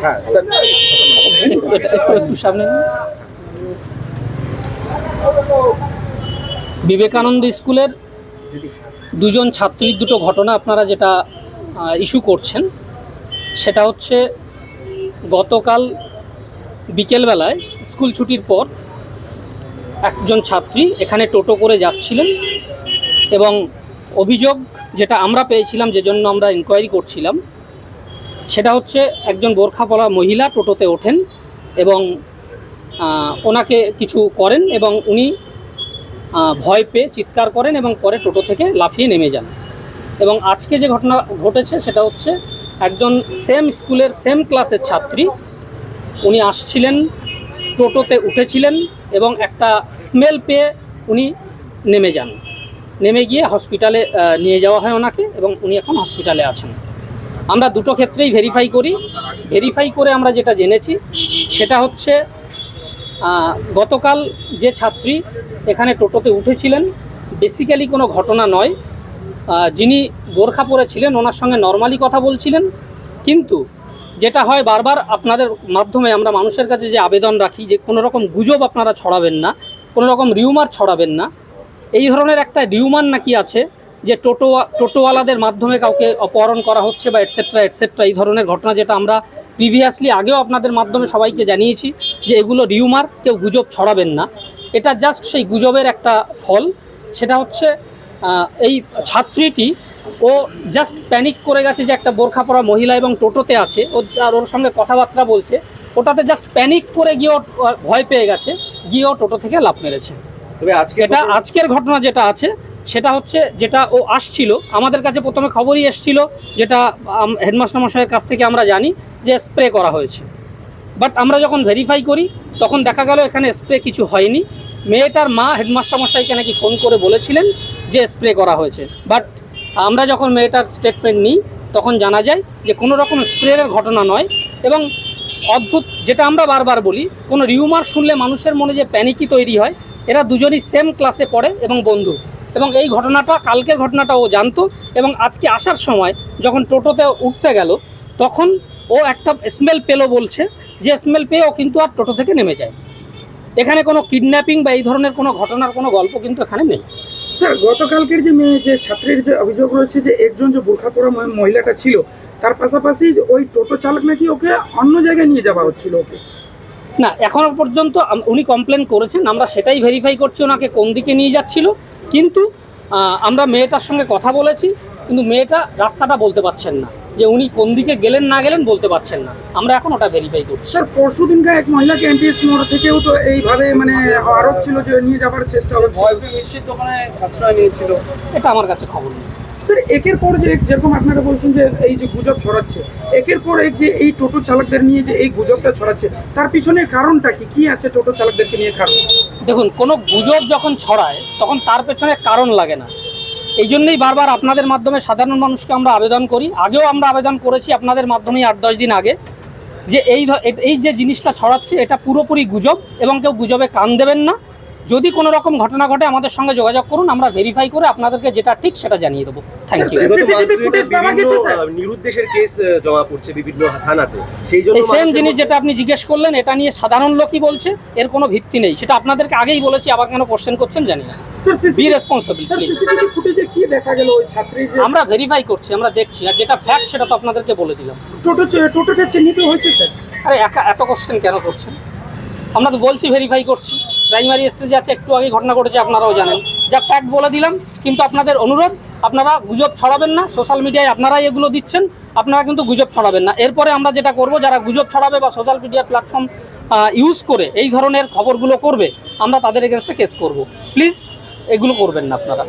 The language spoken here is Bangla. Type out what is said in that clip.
হ্যাঁ স্যার একটু সামনে বিবেকানন্দ স্কুলের দুজন ছাত্রীর দুটো ঘটনা আপনারা যেটা ইস্যু করছেন, সেটা হচ্ছে গতকাল বিকেলবেলায় স্কুল ছুটির পর একজন ছাত্রী এখানে টোটো করে যাচ্ছিলেন এবং অভিযোগ যেটা আমরা পেয়েছিলাম, যে জন্য আমরা ইনকোয়ারি করছিলাম, সেটা হচ্ছে একজন বোরখা পরা মহিলা টোটোতে ওঠেন এবং ওনাকে কিছু করেন এবং উনি ভয় পেয়ে চিৎকার করেন এবং পরে টোটো থেকে লাফিয়ে নেমে যান। এবং আজকে যে ঘটনা ঘটেছে সেটা হচ্ছে একজন সেম স্কুলের সেম ক্লাসের ছাত্রী, উনি আসছিলেন, টোটোতে উঠেছিলেন এবং একটা স্মেল পেয়ে উনি নেমে যান। নেমে গিয়ে হসপিটালে নিয়ে যাওয়া হয় ওনাকে এবং উনি এখন হসপিটালে আছেন। আমরা দুটো ক্ষেত্রেই ভেরিফাই করি। ভেরিফাই করে আমরা যেটা জেনেছি, সেটা হচ্ছে গতকাল যে ছাত্রী এখানে টোটোতে উঠেছিলেন বেসিক্যালি কোনো ঘটনা নয়। যিনি গোর্খা পরেছিলেন ওনার সঙ্গে নর্মালি কথা বলছিলেন। কিন্তু যেটা হয় বারবার আপনাদের মাধ্যমে আমরা মানুষের কাছে যে আবেদন রাখি যে কোনো রকম গুজব আপনারা ছড়াবেন না কোনো রকম রিউমার ছড়াবেন না এই ধরনের একটা রিউমার নাকি আছে যে টোটো, টোটোওয়ালাদের মাধ্যমে কাউকে অপহরণ করা হচ্ছে বা এটসেট্রা এটসেট্রা এই ধরনের ঘটনা যেটা আমরা প্রিভিয়াসলি আগেও আপনাদের মাধ্যমে সবাইকে জানিয়েছি যে এগুলো রিউমার কেউ গুজব ছড়াবেন না। এটা জাস্ট সেই গুজবের একটা ফল। সেটা হচ্ছে এই ছাত্রীটি, ও জাস্ট প্যানিক করে গেছে যে একটা বোরখা পরা মহিলা এবং টোটোতে আছে। ও আর ওর সঙ্গে কথাবার্তা বলছে। ওটাতে জাস্ট প্যানিক করে গিয়ে ভয় পেয়ে গেছে গিয়ে ও টোটো থেকে লাভ মেরেছে। তবে আজকে এটা আজকের ঘটনা যেটা আছে, সেটা হচ্ছে যেটা ও আসছিল, আমাদের কাছে প্রথমে খবরই এসছিল, যেটা হেডমাস্টার মশাইয়ের কাছ থেকে আমরা জানি যে স্প্রে করা হয়েছে। বাট আমরা যখন ভেরিফাই করি, তখন দেখা গেল এখানে স্প্রে কিছু হয়নি। মেয়েটার মা হেডমাস্টার মশাইকে নাকি ফোন করে বলেছিলেন যে স্প্রে করা হয়েছে। বাট আমরা যখন মেয়েটার স্টেটমেন্ট নিই, তখন জানা যায় যে কোনো রকম স্প্রের ঘটনা নয় এবং অদ্ভুত, যেটা আমরা বারবার বলি, কোনো রিউমার শুনলে মানুষের মনে যে প্যানিকি তৈরি হয় এরা দুজনই সেম ক্লাসে পড়ে এবং বন্ধু। এবং এই ঘটনাটা, কালকের ঘটনাটা ও জানতো এবং আজকে আসার সময় যখন টোটোতে উঠতে গেল, তখন ও একটা স্মেল পেল বলছে, যে স্মেল পেয়ে ও কিন্তু আর টোটো থেকে নেমে যায়। এখানে কোনো কিডন্যাপিং বা এই ধরনের কোনো ঘটনার কোনো গল্প কিন্তু এখানে নেই। স্যার, গতকালকের যে মেয়ে, যে ছাত্রীর যে অভিযোগ রয়েছে যে একজন যে বোরখা পরা মহিলাটা ছিল, তার পাশাপাশি ওই টোটো চালক নাকি ওকে অন্য জায়গায় নিয়ে যাওয়া হচ্ছিল ওকে? না এখনও পর্যন্ত উনি কমপ্লেন করেছেন আমরা সেটাই ভেরিফাই করছি ওনাকে কোন দিকে নিয়ে যাচ্ছিল। কিন্তু আমরা মেয়েটার সঙ্গে কথা বলেছি কিন্তু মেয়েটা রাস্তাটা বলতে পারছেন না। যে উনি কোন দিকে গেলেন না গেলেন বলতে পারছেন না। আমরা এখন ওটা ভেরিফাই করছি। স্যার পরশু দিনকে এক মহিলাকে এনটিএস মোড় থেকেও তো এইভাবে মানে আরোপ ছিল যে নিয়ে যাওয়ার চেষ্টা হচ্ছে। মিষ্টির দোকানে আশ্রয় নিয়েছিল। এটা আমার কাছে খবর নেই। স্যার, একের পর যে যেরকম আপনারা বলছেন যে এই যে গুজব ছড়াচ্ছে, একের পর এক যে এই টোটো চালকদের নিয়ে যে এই গুজবটা ছড়াচ্ছে, তার পিছনে কারণটা কি? কি আছে টোটো চালকদেরকে নিয়ে কারণ? দেখুন, কোনো গুজব যখন ছড়ায়, তখন তার পেছনে কারণ লাগে না। এই জন্যই বারবার আপনাদের মাধ্যমে সাধারণ মানুষকে আমরা আবেদন করি। আগেও আমরা আবেদন করেছি আপনাদের মাধ্যমেই আট, দশ দিন আগে যে এই এই যে জিনিসটা ছড়াচ্ছে, এটা পুরোপুরি গুজব এবং কেউ গুজবে কান দেবেন না। যদি কোনো রকম ঘটনা ঘটে আমাদের সঙ্গে যোগাযোগ করুন আমরা ভেরিফাই করে আপনাদেরকে যেটা ঠিক সেটা জানিয়ে দেবো। থ্যাংক ইউ নিরুদ্দেশের কেস জমা পড়ছে বিভিন্ন থানাতে। সেই জন্য সেম জিনিস যেটা আপনি জিজ্ঞেস করলেন এটা নিয়ে সাধারণ লোকই বলছে এর কোনো ভিত্তি নেই। সেটা আপনাদেরকে আগেই বলেছি আবার কেন কোশ্চেন করছেন জানি না। বি রেসপন্সিবল ফুটেজে কি দেখা গেল ওই আমরা ভেরিফাই করছি আমরা দেখছি আর যেটা ফ্যাক্ট সেটা তো আপনাদেরকে বলে দিলাম। টোটো টোটোটা চিহ্নিত হয়েছে স্যার আরে একা এত কোশ্চেন কেন করছেন? আমরা তো বলছি ভেরিফাই করছি। প্রাইমারি স্টেজে আছে, একটু আগে ঘটনা ঘটেছে, আপনারাও জানেন। যা ফ্যাক্ট বলে দিলাম, কিন্তু আপনাদের অনুরোধ, আপনারা গুজব ছড়াবেন না সোশ্যাল মিডিয়ায় আপনারাই এগুলো দিচ্ছেন, আপনারা কিন্তু গুজব ছড়াবেন না। এরপরে আমরা যেটা করব, যারা গুজব ছড়াবে বা সোশ্যাল মিডিয়া প্ল্যাটফর্ম ইউজ করে এই ধরনের খবরগুলো করবে, আমরা তাদের এগেনস্টে কেস করব। প্লিজ এগুলো করবেন না আপনারা।